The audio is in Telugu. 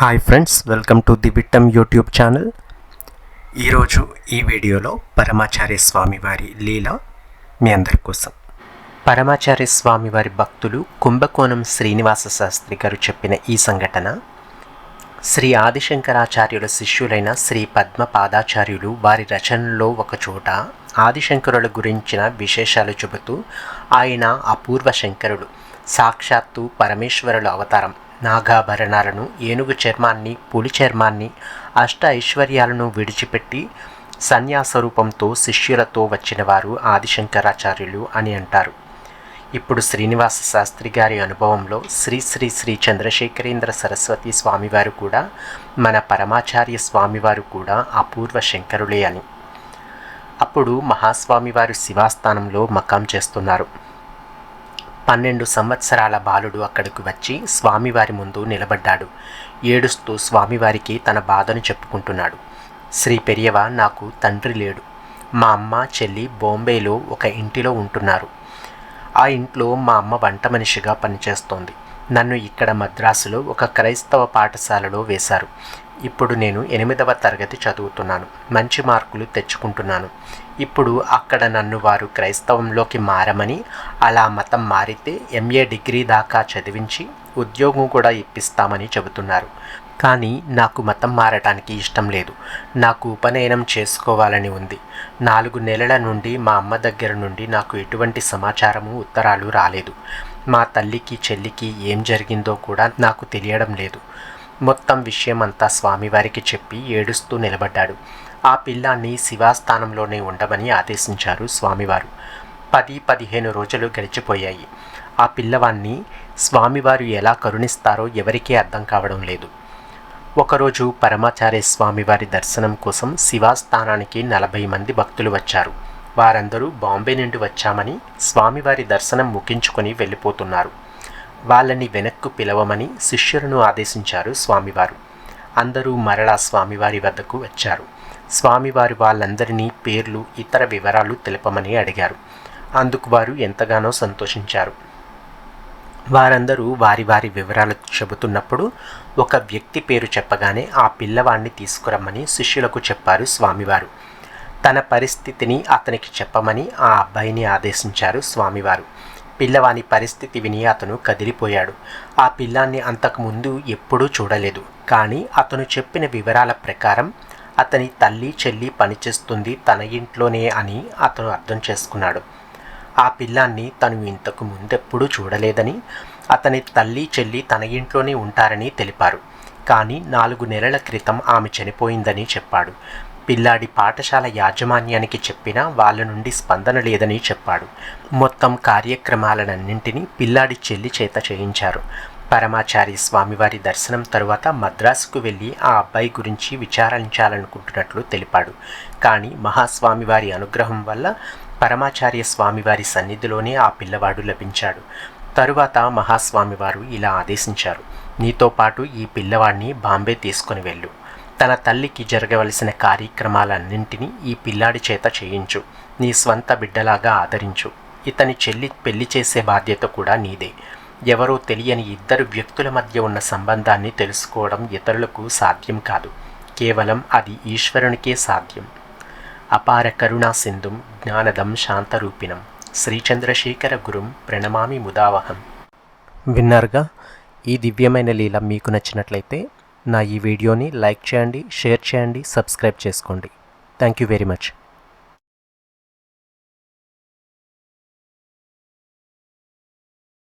Hi friends welcome to the విట్టమ్ YouTube channel ఈరోజు ఈ వీడియోలో పరమాచార్య స్వామి వారి లీల మీ అందరి కోసం. పరమాచార్య స్వామి వారి భక్తులు కుంభకోణం శ్రీనివాస శాస్త్రి గారు చెప్పిన ఈ సంఘటన శ్రీ ఆదిశంకరాచార్యుల శిష్యులైన శ్రీ పద్మ పాదాచార్యులు వారి రచనలో ఒకచోట ఆదిశంకరుల గురించిన విశేషాలు చెబుతూ ఆయన అపూర్వ శంకరుడు సాక్షాత్తు పరమేశ్వరుల అవతారం. నాగాభరణాలను ఏనుగు చర్మాన్ని పులి చర్మాన్ని అష్ట ఐశ్వర్యాలను విడిచిపెట్టి సన్యాస రూపంతో శిష్యులతో వచ్చిన వారు ఆదిశంకరాచార్యులు అని అంటారు. ఇప్పుడు శ్రీనివాస శాస్త్రి గారి అనుభవంలో శ్రీ శ్రీ శ్రీ చంద్రశేఖరేంద్ర సరస్వతి స్వామివారు కూడా మన పరమాచార్య స్వామివారు కూడా అపూర్వ శంకరులే అని. అప్పుడు మహాస్వామివారు శివాస్థానంలో మకాం చేస్తున్నారు. పన్నెండు సంవత్సరాల బాలుడు అక్కడికి వచ్చి స్వామివారి ముందు నిలబడ్డాడు. ఏడుస్తూ స్వామివారికి తన బాధను చెప్పుకుంటున్నాడు. శ్రీ పెరియవ నాకు తండ్రి లేడు. మా అమ్మ చెల్లి బాంబేలో ఒక ఇంటిలో ఉంటున్నారు. ఆ ఇంట్లో మా అమ్మ వంట మనిషిగా పనిచేస్తోంది. నన్ను ఇక్కడ మద్రాసులో ఒక క్రైస్తవ పాఠశాలలో వేశారు. ఇప్పుడు నేను ఎనిమిదవ తరగతి చదువుతున్నాను. మంచి మార్కులు తెచ్చుకుంటున్నాను. ఇప్పుడు అక్కడ నన్ను వారు క్రైస్తవంలోకి మారమని అలా మతం మారితే ఎంఏ డిగ్రీ దాకా చదివించి ఉద్యోగం కూడా ఇప్పిస్తామని చెబుతున్నారు. కానీ నాకు మతం మారటానికి ఇష్టం లేదు. నాకు ఉపనయనం చేసుకోవాలని ఉంది. నాలుగు నెలల నుండి మా అమ్మ దగ్గర నుండి నాకు ఎటువంటి సమాచారము ఉత్తరాలు రాలేదు. మా తల్లికి చెల్లికి ఏం జరిగిందో కూడా నాకు తెలియడం లేదు. మొత్తం విషయం అంతా స్వామివారికి చెప్పి ఏడుస్తూ నిలబడ్డాడు. ఆ పిల్లాన్ని శివాస్థానంలోనే ఉండమని ఆదేశించారు స్వామివారు. పది పదిహేను రోజులు గడిచిపోయాయి. ఆ పిల్లవాన్ని స్వామివారు ఎలా కరుణిస్తారో ఎవరికీ అర్థం కావడం లేదు. ఒకరోజు పరమాచార్య స్వామివారి దర్శనం కోసం శివాస్థానానికి నలభై మంది భక్తులు వచ్చారు. వారందరూ బాంబే నుండి వచ్చామని స్వామివారి దర్శనం ముగించుకొని వెళ్ళిపోతున్నారు. వాళ్ళని వెనక్కు పిలవమని శిష్యులను ఆదేశించారు స్వామివారు. అందరూ మరలా స్వామివారి వద్దకు వచ్చారు. స్వామివారు వాళ్ళందరినీ పేర్లు ఇతర వివరాలు తెలపమని అడిగారు. అందుకు వారు ఎంతగానో సంతోషించారు. వారందరూ వారి వారి వివరాలు చెబుతున్నప్పుడు ఒక వ్యక్తి పేరు చెప్పగానే ఆ పిల్లవాడిని తీసుకురమ్మని శిష్యులకు చెప్పారు స్వామివారు. తన పరిస్థితిని అతనికి చెప్పమని ఆ అబ్బాయిని ఆదేశించారు స్వామివారు. పిల్లవాని పరిస్థితి విని అతను కదిలిపోయాడు. ఆ పిల్లాన్ని అంతకుముందు ఎప్పుడూ చూడలేదు. కానీ అతను చెప్పిన వివరాల ప్రకారం అతని తల్లి చెల్లి పనిచేస్తుంది తన ఇంట్లోనే అని అతను అర్థం చేసుకున్నాడు. ఆ పిల్లాన్ని తను ఇంతకు ముందెప్పుడూ చూడలేదని అతని తల్లి చెల్లి తన ఇంట్లోనే ఉంటారని తెలిపారు. కానీ నాలుగు నెలల క్రితం ఆమె చనిపోయిందని చెప్పాడు. పిల్లాడి పాఠశాల యాజమాన్యానికి చెప్పినా వాళ్ళ నుండి స్పందన లేదని చెప్పాడు. మొత్తం కార్యక్రమాలనన్నింటినీ పిల్లాడి చెల్లి చేత చేయించారు. పరమాచారి స్వామివారి దర్శనం తరువాత మద్రాసుకు వెళ్ళి ఆ అబ్బాయి గురించి విచారించాలనుకుంటున్నట్లు తెలిపాడు. కానీ మహాస్వామివారి అనుగ్రహం వల్ల పరమాచార్య స్వామివారి సన్నిధిలోనే ఆ పిల్లవాడు లభించాడు. తరువాత మహాస్వామివారు ఇలా ఆదేశించారు. నీతో పాటు ఈ పిల్లవాడిని బాంబే తీసుకుని వెళ్ళు. తన తల్లికి జరగవలసిన కార్యక్రమాలన్నింటినీ ఈ పిల్లాడి చేత చేయించు. నీ స్వంత బిడ్డలాగా ఆదరించు. ఇతని చెల్లి పెళ్ళి చేసే బాధ్యత కూడా నీదే. ఎవరో తెలియని ఇద్దరు వ్యక్తుల మధ్య ఉన్న సంబంధాన్ని తెలుసుకోవడం ఇతరులకు సాధ్యం కాదు. కేవలం అది ఈశ్వరునికే సాధ్యం. అపార కరుణా సింధుం జ్ఞానదం శాంతరూపిణం శ్రీచంద్రశేఖర గురుం ప్రణమామి ముదావహం. విన్నారుగా? ఈ దివ్యమైన లీల మీకు నచ్చినట్లయితే నా ఈ వీడియోని లైక్ చేయండి షేర్ చేయండి సబ్స్క్రైబ్ చేసుకోండి. Thank you very much